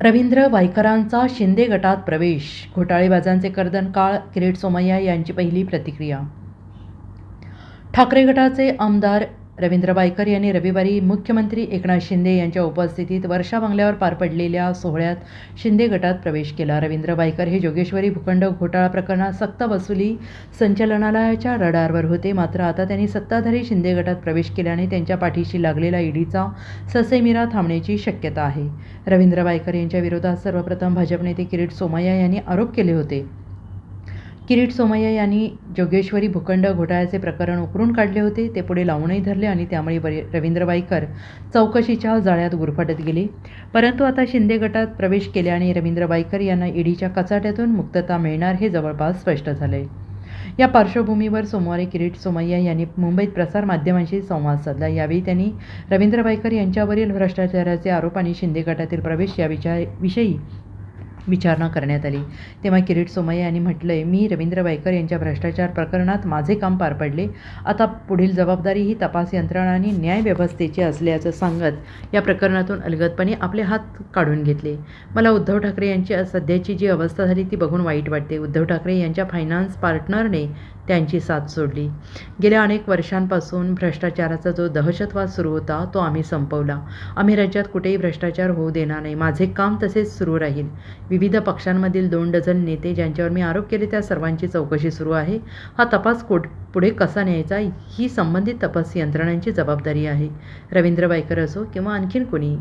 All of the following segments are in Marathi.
रवींद्र वायकरांचा शिंदे गटात प्रवेश. घोटाळेबाजांचे कर्दन काळ किरीट सोमय्या यांची पहिली प्रतिक्रिया. ठाकरे गटाचे आमदार रवींद्र बायकर यांनी रविवारी मुख्यमंत्री एकनाथ शिंदे यांच्या उपस्थितीत वर्षा बंगल्यावर पार पडलेल्या सोहळ्यात शिंदे गटात प्रवेश केला. रवींद्र बायकर हे जोगेश्वरी भूखंड घोटाळा प्रकरणात सक्त वसुली संचालनालयाच्या रडारवर होते. मात्र आता त्यांनी सत्ताधारी शिंदे गटात प्रवेश केल्याने त्यांच्या पाठीशी लागलेला ईडीचा ससेमिरा थांबण्याची शक्यता आहे. रवींद्र बायकर यांच्या विरोधात सर्वप्रथम भाजप नेते किरीट सोमय्या यांनी आरोप केले होते. किरीट सोमय्या यांनी जोगेश्वरी भूखंड घोटाळ्याचे प्रकरण उकरून काढले होते. ते पुढे लावूनही धरले आणि त्यामुळे बरे रवींद्र वायकर चौकशीच्या जाळ्यात गुरफटत गेले. परंतु आता शिंदे गटात प्रवेश केल्याने रवींद्र वायकर यांना ईडीच्या कचाट्यातून मुक्तता मिळणार हे जवळपास स्पष्ट झाले या पार्श्वभूमीवर सोमवारी किरीट सोमय्या यांनी मुंबईत प्रसारमाध्यमांशी संवाद साधला. यावेळी त्यांनी रवींद्र वायकर यांच्यावरील भ्रष्टाचाराचे आरोप आणि शिंदे गटातील प्रवेश या विचार विषयी विचारणा करण्यात आली. तेव्हा किरीट सोमय्या यांनी म्हटलंय मी रवींद्र वायकर यांच्या भ्रष्टाचार प्रकरणात माझे काम पार पडले. आता पुढील जबाबदारी ही तपास यंत्रणा आणि न्याय व्यवस्थेची असल्याचं सांगत या प्रकरणातून अलगदपणे आपले हात काढून घेतले. मला उद्धव ठाकरे यांची सध्याची जी अवस्था झाली ती बघून वाईट वाटते. उद्धव ठाकरे यांच्या फायनान्स पार्टनरने त्यांची साथ सोडली. गेल्या अनेक वर्षांपासून भ्रष्टाचाराचा जो दहशतवाद सुरू होता तो आम्ही संपवला. आम्ही राज्यात कुठेही भ्रष्टाचार होऊ देणार नाही. माझे काम तसेच सुरू राहील. विविध पक्षांमधील दोन डझन नेते ज्यांच्यावर मी आरोप केले त्या सर्वांची चौकशी सुरू आहे. हा तपास कोट पुढे कसा न्यायचा ही संबंधित तपास यंत्रणांची जबाबदारी आहे. रवींद्र वायकर असो किंवा आणखीन कोणी.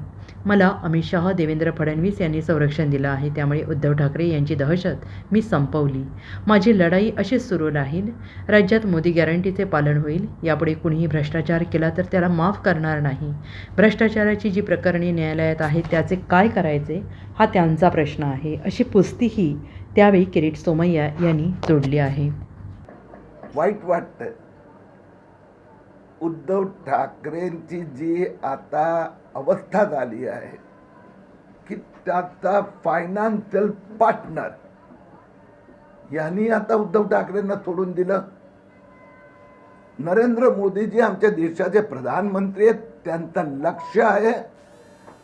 मला अमित शहा देवेंद्र फडणवीस यांनी संरक्षण दिलं आहे. त्यामुळे उद्धव ठाकरे यांची दहशत मी संपवली. माझी लढाई अशीच सुरू राहील. राज्यात मोदी गॅरंटीचे पालन होईल. यापुढे कुणीही भ्रष्टाचार केला तर त्याला माफ करणार नाही. भ्रष्टाचाराची जी प्रकरणे न्यायालयात आहेत त्याचे काय करायचे? हा त्यांचा प्रश्न आहे. अशी पुस्तीही त्यावेळी किरीट सोमय्या यांनी जोडली आहे. वाईट वाटतं उद्धव ठाकरेंची जी आता अवस्था झाली आहे की त्याचा फायनान्शियल पार्टनर यांनी आता उद्धव ठाकरेंना सोडून दिलं. नरेंद्र मोदीजी आमच्या देशाचे प्रधानमंत्री आहेत त्यांचं लक्ष आहे.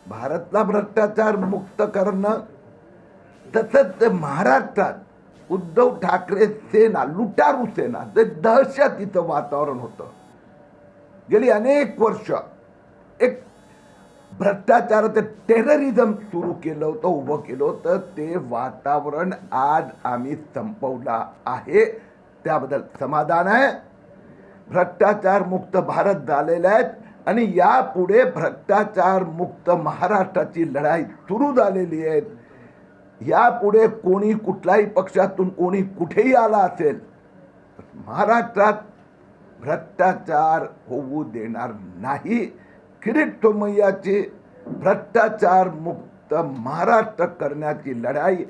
भारतला भ्रष्टाचार मुक्त करणं तसंच ते महाराष्ट्रात उद्धव ठाकरे सेना लुटारू सेना ते दहशतीचं वातावरण होतं. गेली अनेक वर्ष एक भ्रष्टाचाराचं टेररिझम सुरू केलं होतं उभं केलं होतं. ते वातावरण आज आम्ही संपवलं आहे. त्याबद्दल समाधान आहे. भ्रष्टाचार मुक्त भारत झालेला आहे. आणि यापुढे भ्रष्टाचार मुक्त महाराष्ट्राची लढाई सुरू झालेली आहे. यापुढे कोणी कुठल्याही पक्षातून कोणी कुठेही आला असेल महाराष्ट्रात भ्रष्टाचार होऊ देणार नाही. किरीट सोमय्याची भ्रष्टाचार मुक्त महाराष्ट्र करण्याची लढाई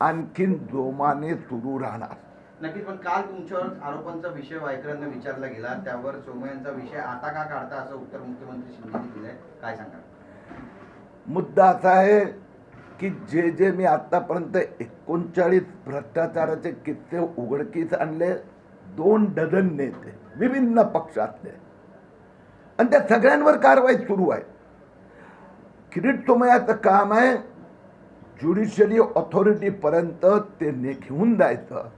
आणखीन जोमाने सुरू राहणार. नक्कीच पण काल तुमच्यावर आरोपांचा विषय वायकरांना विचारला गेला. त्यावर सोमय्यांचा विषय आता का काढता असं उत्तर मुख्यमंत्री शिंदेने दिलंय. काय सांगा मुद्दा असा आहे की जे जे मी आतापर्यंत एकोणचाळीस भ्रष्टाचाराचे किस्से उघडकीस आणले दोन डझन नेते विभिन्न पक्षातले. आणि त्या सगळ्यांवर कारवाई सुरू आहे. किरीट सोमयाचं काम आहे ज्युडिशियली ऑथॉरिटीपर्यंत ते ने घेऊन जायचं.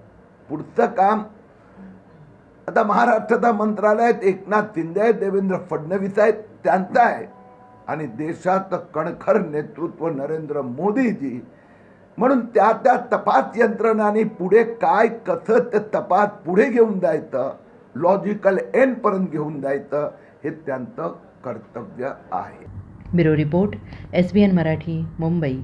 पुढचं काम. आता महाराष्ट्राचा मंत्रालय आहेत एकनाथ शिंदे आहेत देवेंद्र फडणवीस आहेत त्यांचं आहे. आणि देशाचं कणखर नेतृत्व नरेंद्र मोदीजी. म्हणून त्या त्या तपास यंत्रणाने पुढे काय कसं ते तपास पुढे घेऊन जायचं लॉजिकल एंडपर्यंत घेऊन जायचं हे त्यांचं कर्तव्य आहे. Bureau report S B N Marathi Mumbai.